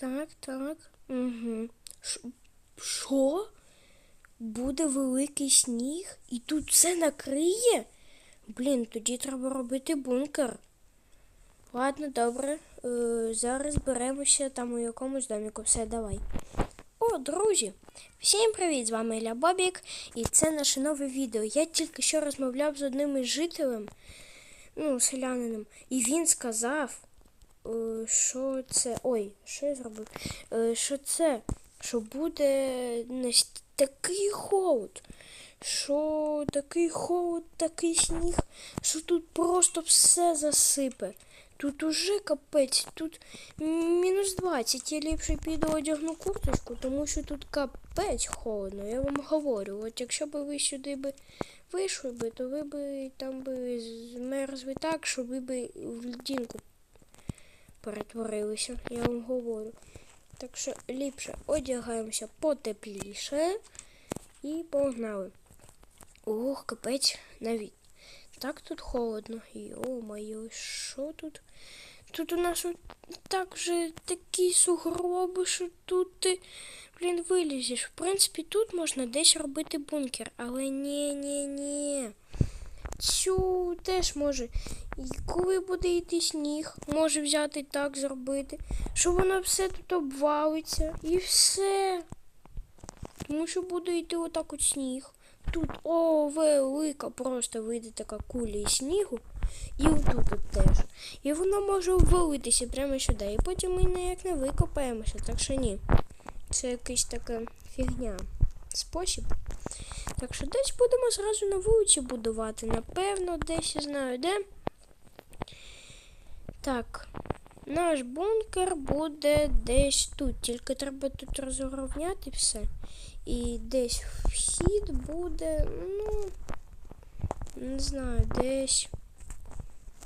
Так, так. Угу. Що? Буде великий сніг і тут все накриє? Блін, тоді треба робити бункер. Ладно, добре. Е, зараз беремося там у якомусь доміку. Все, давай. О, друзі! Всім привіт! З вами Ілля Бобік, і це наше нове відео. Я тільки що розмовляв з одним із жителем, ну, селянином, і він сказав, що це. Ой, що я зробив? Е, що це, що буде такий холод. Що такий холод, такий сніг, що тут просто все засипе. Тут уже капець, тут мінус 20. Я ліпше піду одягну курточку, тому що тут капець холодно, я вам говорю. От якщо б ви сюди би вийшли то ви би там би змерзли так, що ви би в льдинку перетворилися, я вам говорю. Так що ліпше одягаємося потепліше і погнали. Ох, капець навіть. Так тут холодно. Йо-моє, що тут? Тут у нас так вже такі сугроби, що тут ти, блін, вилізеш. В принципі, тут можна десь робити бункер, але ні, ні, ні. Цю теж може. І коли буде йти сніг, може взяти так зробити, що воно все тут обвалиться і все. Тому що буде йти отак от сніг. Тут о, велика просто вийде така куля із снігу. І отут от теж. І вона може обвалитися прямо сюди. І потім ми ніяк не викопаємося, так що ні. Це якась така фігня. Спосіб. Так що десь будемо зразу на вулиці будувати. Напевно, десь я знаю де. Так. Наш бункер буде десь тут. Тільки треба тут розрівняти все. І десь вхід буде, ну, не знаю, десь.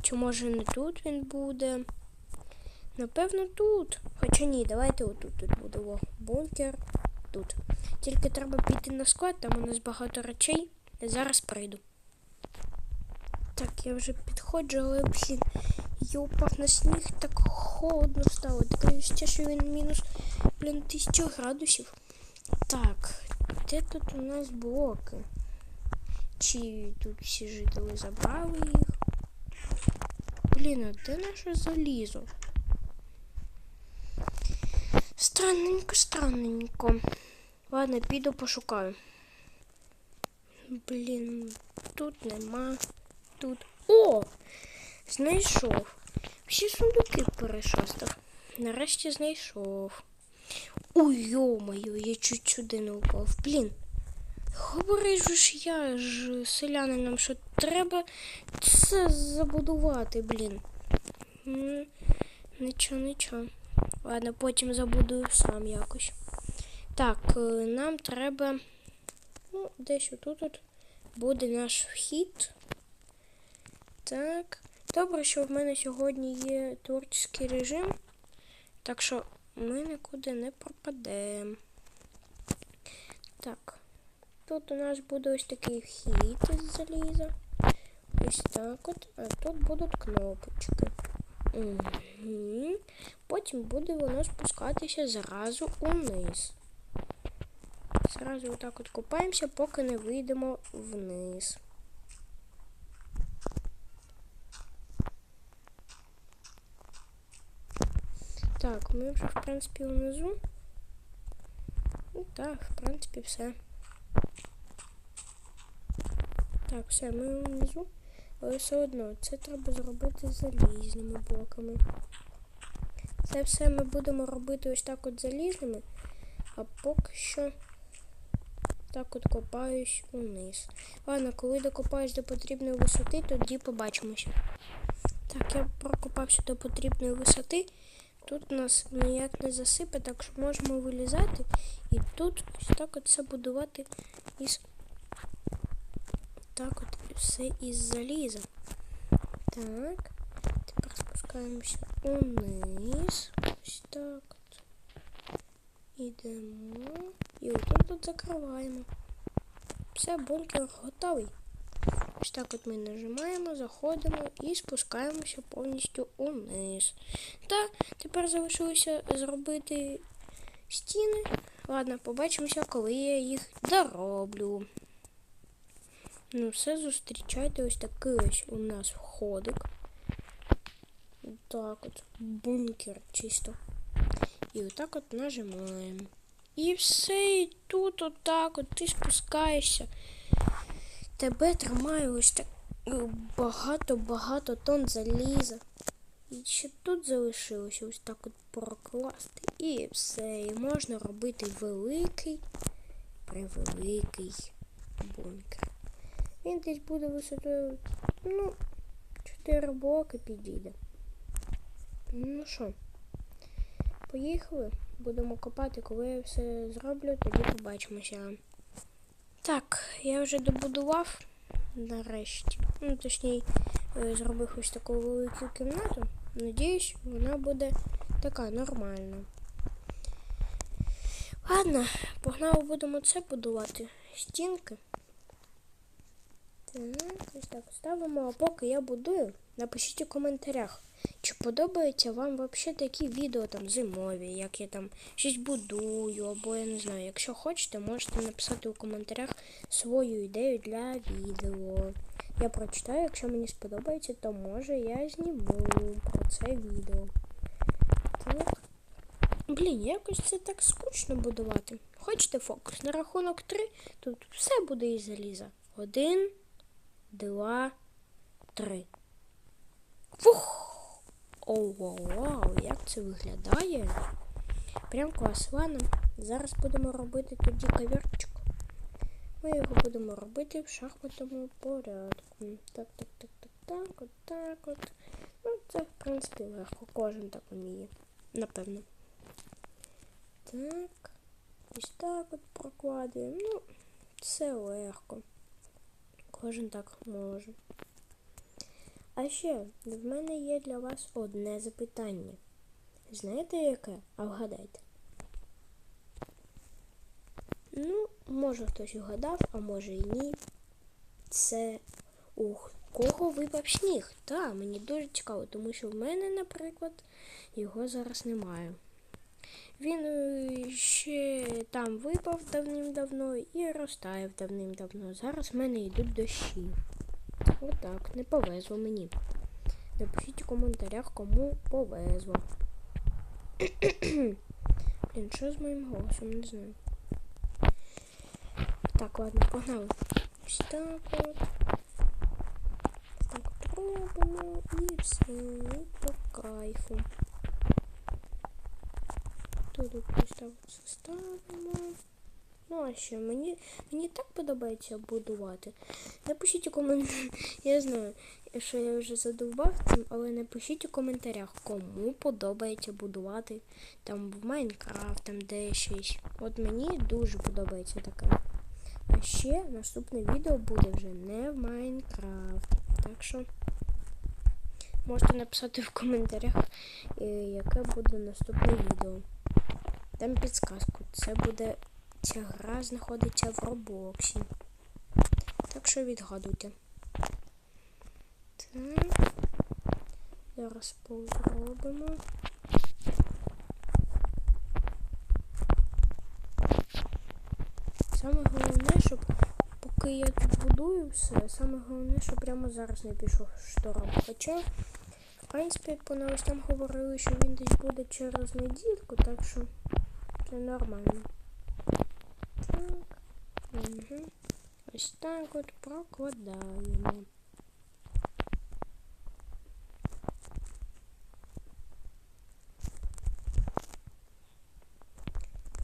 Чи може не тут він буде? Напевно, тут. Хоча ні, давайте отут тут буде бункер. Тут. Тільки треба піти на склад, там у нас багато речей. Я зараз прийду. Так, я вже підходжу, але, блін, я упав на сніг, так холодно стало. Таке відчуття, що він мінус, блін, тисячу градусів. Так, де тут у нас блоки? Чи тут всі жителі забрали їх? Блін, а де наше залізо? Странненько, странненько. Ладно, піду пошукаю. Блін, тут нема. Тут. О! Знайшов. Всі сундуки перешастав. Нарешті знайшов. Ой, йо-моє, я чуть сюди не упав. Блін. Говори ж я ж селянином, що треба це забудувати, блін. Нічого, нічого. Ладно, потім забудую сам якось. Так, е, нам треба. Ну, десь отут от буде наш вхід. Так. Добре, що в мене сьогодні є творчий режим. Так що ми нікуди не пропадемо. Так. Тут у нас буде ось такий вхід із заліза. Ось так от. А тут будуть кнопочки. Угу. Потім буде воно спускатися зразу униз. Зразу отак от купаємося, поки не вийдемо вниз. Так, ми вже, в принципі, внизу. Ну так, в принципі, все. Так, все, ми внизу. Але все одно це треба зробити залізними блоками. Це все ми будемо робити ось так от залізними, а поки що так от копаюсь униз. Ладно, коли докопаюсь до потрібної висоти, тоді побачимося. Так, я прокопався до потрібної висоти. Тут нас ніяк не засипе, так що можемо вилізати і тут ось так от все будувати із так от все із заліза. Так. Тепер спускаємося униз. Ось так от. Ідемо. І отут тут закриваємо. Все, бункер готовий. Так от ми нажимаємо, заходимо і спускаємося повністю униз. Та тепер залишилося зробити стіни. Ладно, побачимося, коли я їх дороблю. Ну, все, зустрічайте ось такий ось у нас входик. Так от, бункер чисто. І отак от нажимаємо. І все, і тут отак от ти спускаєшся. Тебе тримає ось так багато-багато тонн заліза. І ще тут залишилося ось так от прокласти. І все. І можна робити великий, превеликий бункер. Він десь буде висотою, ну, 4 блоки підійде. Ну що, поїхали. Будемо копати, коли я все зроблю, тоді побачимося. Так, я вже добудував нарешті. Ну, точніше, зробив ось таку велику кімнату. Надіюсь, вона буде така нормальна. Ладно, погнали будемо це будувати. Стінки. Ось так ставимо, а поки я будую, напишіть у коментарях, чи подобаються вам взагалі такі відео там зимові, як я там щось будую, або я не знаю. Якщо хочете, можете написати у коментарях свою ідею для відео. Я прочитаю, якщо мені сподобається, то може я зніму про це відео. Так. Блін, якось це так скучно будувати. Хочете фокус? На рахунок 3 тут все буде із заліза. Один, два, три. Фух! Оу, вау, вау, як це виглядає? Прям клас. Зараз будемо робити тоді каверчик. Ми його будемо робити в шахматному порядку. Так, так, так, так, так, от так от. Ну, це, в принципі, легко. Кожен так вміє. Напевно. Так. Ось так от прокладуємо. Ну, все легко. Кожен так може. А ще в мене є для вас одне запитання. Знаєте яке? А вгадайте. Ну, може хтось угадав, а може і ні. Це у кого випав сніг? Так, мені дуже цікаво, тому що в мене, наприклад, його зараз немає. Він е, ще там випав давним-давно і розтаяв давним-давно. Зараз в мене йдуть дощі. Отак, не повезло мені. Напишіть у коментарях, кому повезло. Блін, що з моїм голосом, не знаю. Так, ладно, погнали. Ось так от. Так от робимо і все, по кайфу. Тут так все ставимо. Ну, а що, мені мені так подобається будувати. Напишіть у коментарях. Я знаю, що я вже задовбав цим, але напишіть у коментарях, кому подобається будувати там в Майнкрафт, там де щось. От мені дуже подобається таке. А ще наступне відео буде вже не в Майнкрафт. Так що можете написати в коментарях, е, яке буде наступне відео. Там підсказку. Це буде ця гра знаходиться в Роблоксі. Так що відгадуйте. Так. Зараз позробимо. Саме головне, щоб поки я тут будую все, саме головне, щоб прямо зараз не пішов шторм. Хоча, в принципі, по новостям говорили, що він десь буде через недільку, так що це нормально. Так. Угу. Ось так от прокладаємо.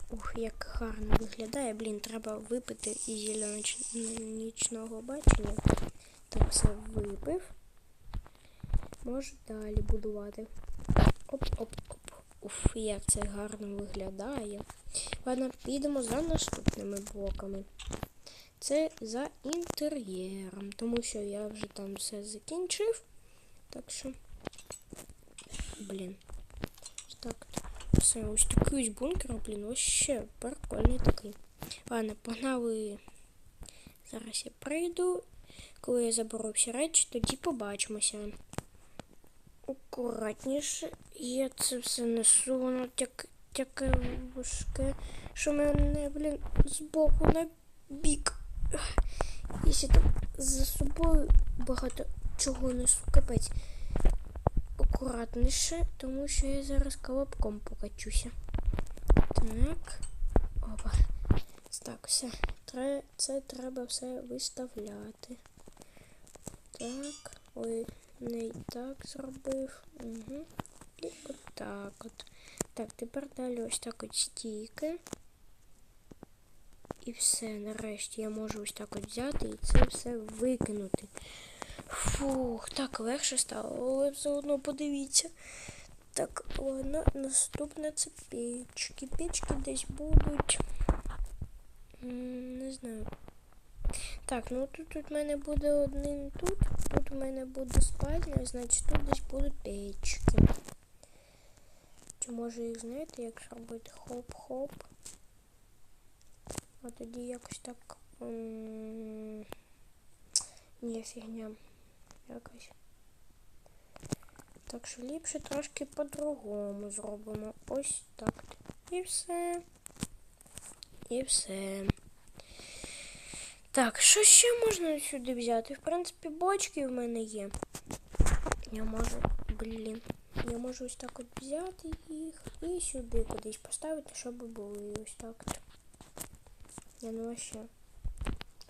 Ух, як гарно виглядає. Блін, треба випити із зеленочного бачення. Так, все випив. Можу далі будувати. Оп-оп-оп. Уф, як це гарно виглядає. Ладно, підемо за наступними блоками. Це за інтер'єром, тому що я вже там все закінчив. Так що, блін. Так, все, ось такий ось бункер, блін, ось ще прикольний такий. Ладно, погнали. Зараз я прийду Коли я заберу всі речі, тоді побачимося. Акуратніше. Я це все несу, воно тяк, важке, що мене, блін, збоку на бік. Якщо там за собою багато чого несу, капець. Акуратніше, тому що я зараз колобком покачуся. Так. Опа. Так, все. Це треба все виставляти. Так. Ой, не і так зробив. Угу. І отак от. Так, тепер далі ось так от стійки. І все, нарешті я можу ось так от взяти і це все викинути. Фух, так легше стало, але все одно подивіться. Так, ладно, наступне це печки. Печки десь будуть. Не знаю. Так, ну тут, тут в мене буде один тут, тут у мене буде спальня, значить тут десь будуть печки. Чи може їх знаєте, як зробити хоп-хоп? А тоді якось так. Ні, фігня. Якось. Так що ліпше трошки по-другому зробимо. Ось так. І все. І все. Так, що ще можна сюди взяти? В принципі, бочки в мене є. Я можу, блін. Я можу ось так от взяти їх і сюди кудись поставити, щоб були ось так от. Я ну вообще.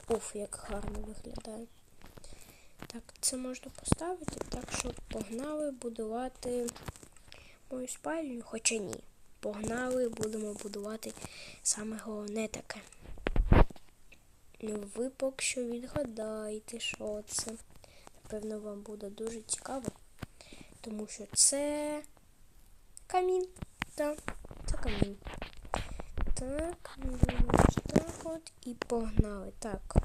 Уф, як гарно виглядає. Так, це можна поставити, так що погнали будувати мою спальню, хоча ні. Погнали, будемо будувати саме головне таке. Ну, ви поки що відгадаєте, що це. Напевно, вам буде дуже цікаво, тому що це камін. Так, це камін. Так, ось так от і погнали. Так.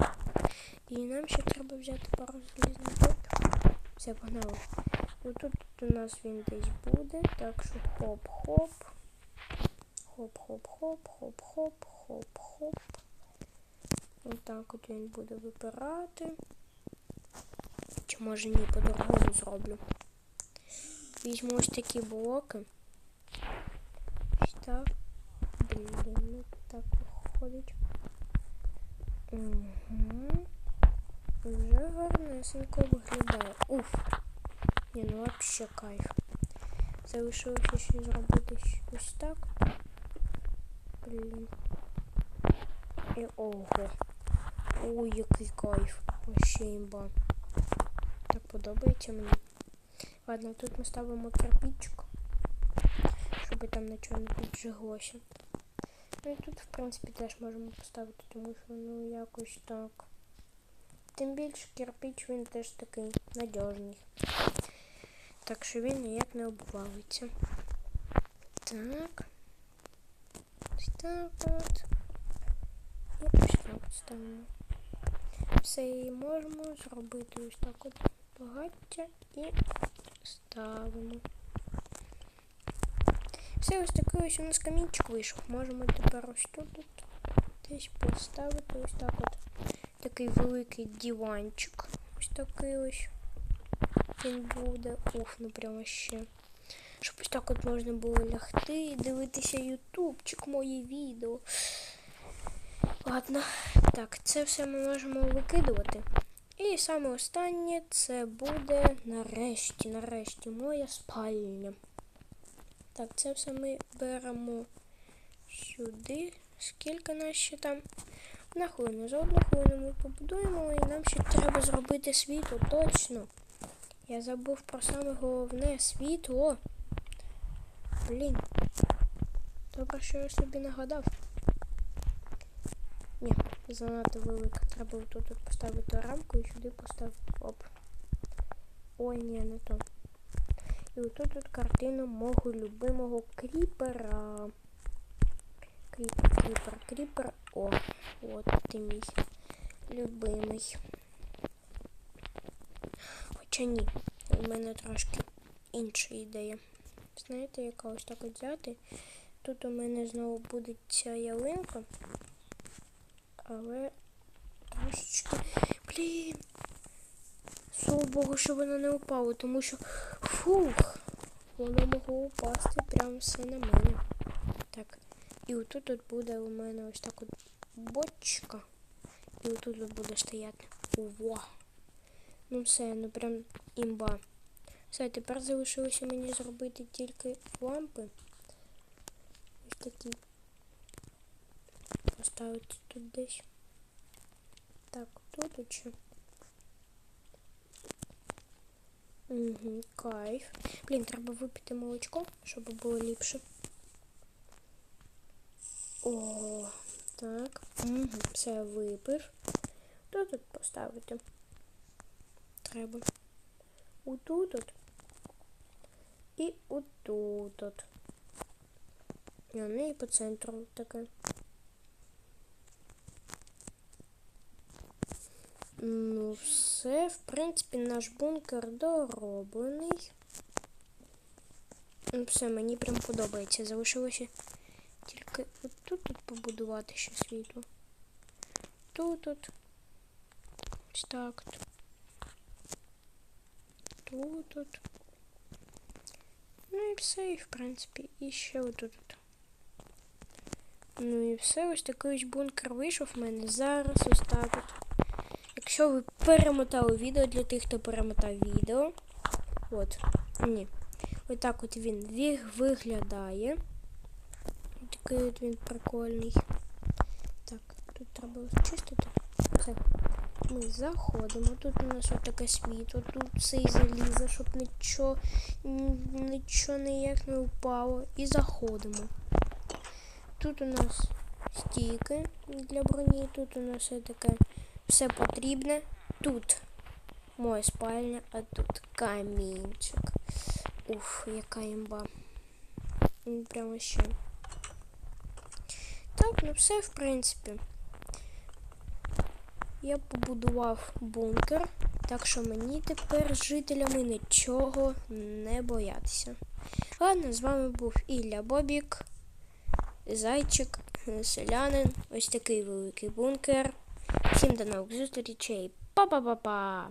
І нам ще треба взяти пару залізних блоків. Все, погнали. Отут у нас він десь буде. Так що хоп-хоп. Хоп-хоп-хоп, хоп-хоп, хоп-хоп. Отак от він буде випирати. Чи може ні, по-другому зроблю. Візьму ось такі блоки. Ось так. Блін, так виходить. Угу. Вже гарнесенько виглядає. Уф. Ні, ну вообще кайф. Залишилося ще зробити ось так. Блін. І ого. Ой, який кайф. Вообще імба. Так подобається мені. Ладно, тут ми ставимо кирпичик, щоб там нічого не піджиглося. Ну і тут, в принципі, теж можемо поставити, тому що ну якось так. Тим більше кирпич він теж такий надіжний. Так що він ніяк не обвалиться. Так. Ось так от. І ось так от ставимо. Все і можемо зробити ось так от багаття і ставимо. Все, ось такий ось у нас камінчик вийшов. Можемо тепер ось тут десь поставити ось так от такий великий диванчик. Ось такий ось він буде. Уф, ну прямо ще. Щоб ось так от можна було лягти і дивитися ютубчик, мої відео. Ладно, так, це все ми можемо викидувати. І саме останнє це буде нарешті, нарешті, моя спальня. Так, це все ми беремо сюди. Скільки нас ще там? На хвилину. За одну хвилину ми побудуємо і нам ще треба зробити світло, точно. Я забув про саме головне світло. Блін. Добре, що я собі нагадав. Ні, занадто велика. Треба тут поставити рамку і сюди поставити. Оп. Ой, ні, не то. І отут тут картина мого любимого кріпера. Кріпер, кріпер, кріпер. О, от ти мій любимий. Хоча ні, у мене трошки інша ідея. Знаєте, яка ось так от взяти? Тут у мене знову буде ця ялинка. Але трошечки... Блін, Слава Богу, що воно не упало, тому що фух, воно могло упасти прямо все на мене. Так, і отут от буде у мене ось так от бочка. І отут от буде стояти. Ова. Ну все, ну прям імба. Все, тепер залишилося мені зробити тільки лампи. Ось такі. Поставити тут десь. Так, тут ще. Угу, кайф. Блін, треба випити молочко, щоб було ліпше. О, так. Угу, все випив. Тут тут поставити. Треба. Отут от. І отут от. І вони і по центру таке. Ну, все, в принципі, наш бункер дороблений. Ну, все, мені прям подобається. Залишилося тільки отут тут побудувати ще світло. Тут от. Ось так. Тут от. Ну і все, і в принципі, і ще отут. от. Ну і все, ось такий ось бункер вийшов в мене зараз ось так от. Якщо ви перемотали відео для тих, хто перемотав відео. От. Ні. Ось так от він виглядає. Такий от він прикольний. Так, тут треба чистити. Все. Ми заходимо. Тут у нас от таке світло, тут все і залізо, щоб нічого, нічого ніяк не впало. І заходимо. Тут у нас стійки для броні, тут у нас все таке все потрібне. Тут моя спальня, а тут камінчик. Уф, яка імба. Прямо ще. Так, ну все, в принципі. Я побудував бункер, так що мені тепер з жителями нічого не боятися. Ладно, з вами був Ілля Бобік, Зайчик, селянин. Ось такий великий бункер. Всім до нових зустрічей. Па-па-па-па!